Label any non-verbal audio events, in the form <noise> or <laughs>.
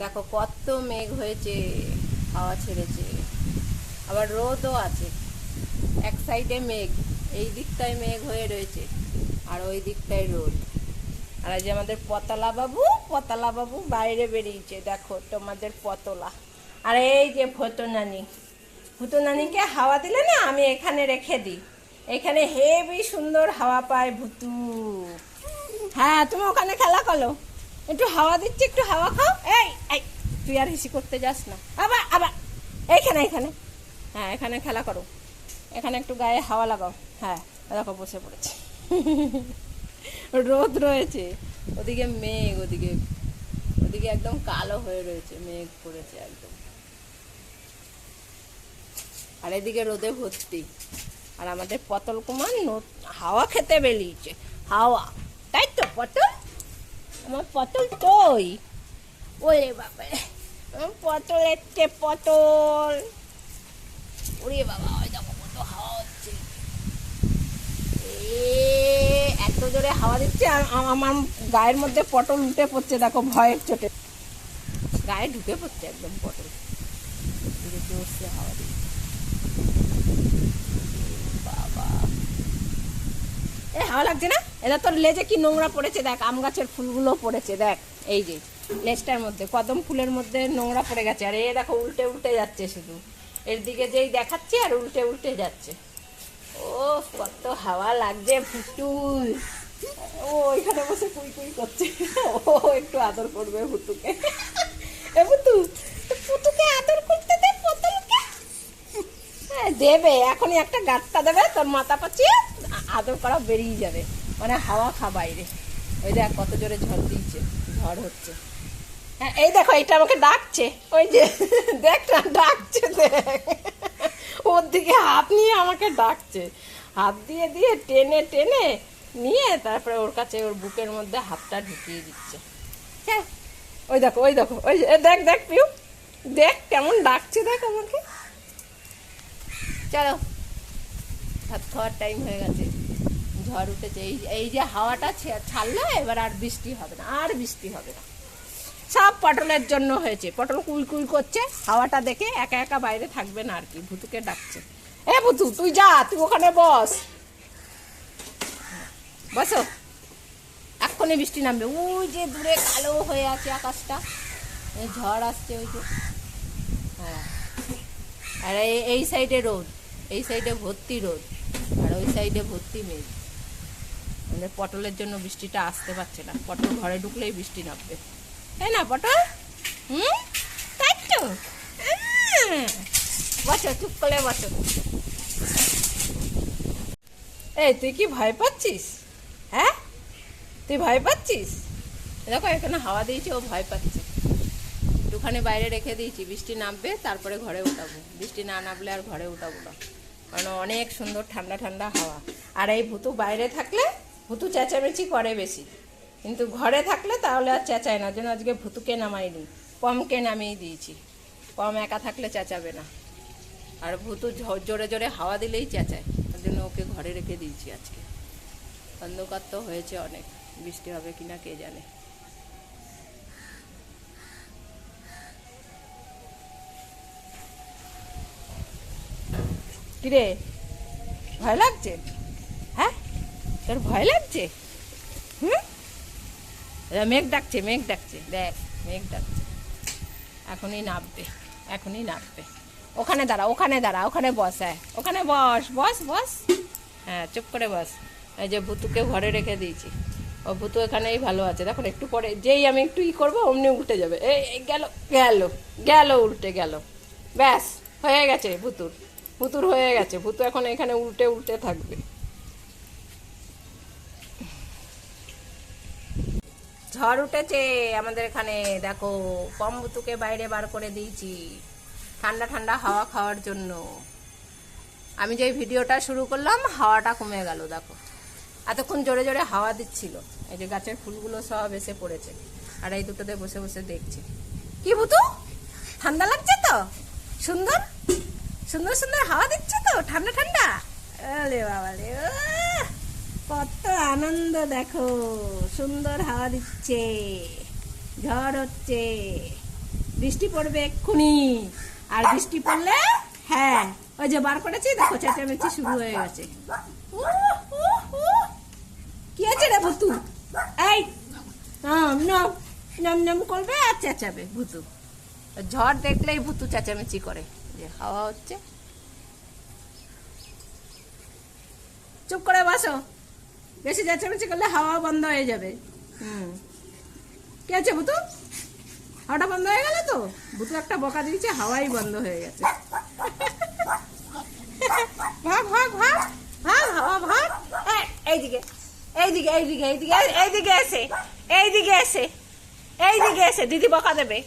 দেখো, কত মেঘ হয়েছে, হাওয়া ছেড়েছে। আবার রোদও আছে। এক সাইডে মেঘ, এই দিকটায় মেঘ হয়ে রয়েছে, আর ওই দিকটায় রোদ। আর যে আমাদের পতলা বাবু পতলা বাবু বাইরে বেরিয়েছে। দেখো, তোমাদের পতলা। আর এই যে ফটো নানি হাওয়া দিলে না আমি এখানে রেখে দিই। এখানে হেভি সুন্দর হাওয়া পায় ভুতু। হ্যাঁ তুমি ওখানে খেলা করো। একটু হাওয়া দিচ্ছি, একটু হাওয়া খাও। এই এই, তুই আর হিসি করতে যাস না। আবার আবার। এইখানে এখানে হ্যাঁ এখানে খেলা করো। এখানে একটু গায়ে হাওয়া লাগাও। হ্যাঁ দেখো বসে পড়েছে। রোদ রয়েছে। ওদিকে মেঘ, ওদিকে ওদিকে একদম কালো হয়ে রয়েছে। মেঘ পড়েছে একদম। আর এদিকে রোদে ভর্তি। আর আমাদের পটল কুমার হাওয়া খেতে বেরিয়েছে। হাওয়া। তাই তো, পটল? আমার পটল তোই ওরে বাবা আমার পটল এসছে পটল। ওরে বাবা, ওই দেখো কত হাওয়া হচ্ছে। এত জোরে হাওয়া দিচ্ছে আর আমার গায়ের মধ্যে পটল উঠে পড়ছে, দেখো ভয়ের চোটে। গায়ে ঢুকে পড়ছে একদম পটল। জোরসে হাওয়া দিচ্ছে। বাবা। এ, হাওয়া লাগছে না? এটা তোর লেজে কি নোংরা পড়েছে? দেখ, আম গাছের ফুলগুলো পড়েছে, দেখ। এই যে, লেজটার মধ্যে, কদম ফুলের মধ্যে নোংরা পড়ে গেছে। আর এ দেখো, উল্টে উল্টে যাচ্ছে শুধু। এর দিকে যেই দেখাচ্ছে আর উল্টে উল্টে যাচ্ছে। ও কত হাওয়া লাগছে ফুটুল ও, এখানে বসে কুই কুই করছে। ও, একটু আদর করবে ফুটুকে এ ফুটু ফুটুকে আদর করতে হ্যাঁ দেবে, এখনই একটা গাঁটটা দেবে, তোর মাথা পাচিয়ে আ- আদর করা বেরিয়ে যাবে। মানে হাওয়া খা বাইরে। ওই দেখ কত জোরে ঝড় দিচ্ছে, ঝড় হচ্ছে। হ্যাঁ এই দেখো এটা আমাকে ডাকছে। ওই যে, <laughs> দেখ, না, ডাকছে, দেখ। ওর দিকে হাত নিয়ে আমাকে ডাকছে। হাত দিয়ে দিয়ে টেনে টেনে নিয়ে তারপরে ওর কাছে ওর বুকের মধ্যে হাতটা ঢুকিয়ে দিচ্ছে। হ্যাঁ ওই দেখো ওই দেখো, ওই দেখ দেখ, পিউ। দেখ, কেমন ডাকছে, দেখ আমাকে। চলো। ভাত খাওয়ার টাইম হয়ে গেছে। ঝড় উঠেছে। এই এই যে হাওয়াটা ছাড়লো, এবার আর বৃষ্টি হবে না, আর বৃষ্টি হবে না। সব পটলের জন্য হয়েছে। পটল কুই কুই করছে, হাওয়াটা দেখে একা একা বাইরে থাকবে না আর কি, ভুতুকে ডাকছে। এ ভুতু, তুই যা, তুই ওখানে বস। বসো। এক্ষুনি বৃষ্টি নামবে। ওই যে দূরে কালো হয়ে আছে আকাশটা। ঝড় আসছে ওই যে। হ্যাঁ। আর এই সাইডে রোদ। এই সাইডে ভর্তি রোদ। আর ওই সাইডে ভর্তি মেঘ। মানে পটলের জন্য বৃষ্টিটা আসতে পারছে না। পটল ঘরে ঢুকলেই বৃষ্টি নামবে। তাই না, পটল? হুম? তাই তো? বসো, চুপ করে বসো। এই, তুই কি ভয় পাচ্ছিস? হ্যাঁ? তুই ভয় পাচ্ছিস? দেখো, এখানে হাওয়া দিয়েছি, ও ভয় পাচ্ছে। একটুখানি বাইরে রেখে দিয়েছি, বৃষ্টি নামবে, তারপরে ঘরে উঠাবো। বৃষ্টি না নামলে আর ঘরে উঠাবো না। কারণ অনেক সুন্দর ঠান্ডা ঠান্ডা হাওয়া। আর এই ভুতু বাইরে থাকলে ভুতু চেঁচামেচি করে বেশি। কিন্তু ঘরে থাকলে তাহলে আর চেঁচায় না। জন্য আজকে ভুতুকে নামাইনি। পমকে নামিয়ে দিয়েছি। পম একা থাকলে চেঁচাবে না। আর ভুতু জোরে জোরে হাওয়া দিলেই চেঁচায়। তার জন্য ওকে ঘরে রেখে দিয়েছি আজকে। অন্ধকার তো হয়েছে অনেক। বৃষ্টি হবে কিনা কে জানে। কিরে? ভয় লাগছে? হ্যাঁ? তোর ভয় লাগছে? হুম? মেঘ ডাকছে মেঘ ডাকছে। দেখ, মেঘ ডাকছে। এখনই নামবে এখনই নামবে ওখানে দাঁড়া ওখানে দাঁড়া, ওখানে বস হ্যাঁ। ওখানে বস বস বস। হ্যাঁ চুপ করে বস। এই যে ভুতুকে ঘরে রেখে দিয়েছি। ও ভুতু এখানেই ভালো আছে। দেখো একটু পরে যেই আমি একটু ই করব, অমনি উল্টে যাবে। এই এই গেল গেল গেল, উল্টে গেল। ব্যাস, হয়ে গেছে ভুতুর। ভুতুর হয়ে গেছে, ভুতু এখন এখানে উল্টে উল্টে থাকবে। ঝড় উঠেছে আমাদের এখানে, দেখো, কম ভুতুকে বাইরে বার করে দিয়েছি, ঠান্ডা ঠান্ডা হাওয়া খাওয়ার জন্য। আমি যে ভিডিওটা শুরু করলাম, হাওয়াটা কমে গেল, দেখো। এতক্ষণ জোরে জোরে হাওয়া দিচ্ছিল, এই যে গাছের ফুলগুলো সব এসে পড়েছে, আর এই দুটোতে বসে বসে দেখছে। কি ভুতু? ঠান্ডা লাগছে তো? সুন্দর? সুন্দর সুন্দর হাওয়া দিচ্ছে তো, ঠান্ডা ঠান্ডা। বাবা রে! কত আনন্দ দেখো, সুন্দর হাওয়া দিচ্ছে, ঝড় হচ্ছে। বৃষ্টি পড়বে এক্ষুনি। আর বৃষ্টি পড়লে হ্যাঁ ওই যে বার করেছি, দেখো চেঁচামেচি শুরু হয়ে গেছে। কি আছে রে ভুতু? এই নাম নাম করবে আর চেঁচাবে ভুতু। ঝড় দেখলেই ভুতু চেঁচামেচি করে। যে হাওয়া হচ্ছে। চুপ করে বসো। বেশি চেঁচামেচি করলে হাওয়া বন্ধ হয়ে যাবে। হুম। কি আছে ভুতু হাওয়াটা বন্ধ হয়ে গেল তো? ভুতু একটা বকা দিয়েছে হাওয়াই বন্ধ হয়ে গেছে। ভাগ ভাগ ভাগ ভাগ হাওয়া ভাগ। এই, এইদিকে এইদিকে এইদিকে এইদিকে এইদিকে এসে এইদিকে এসে এইদিকে এসে দিদি বকা দেবে।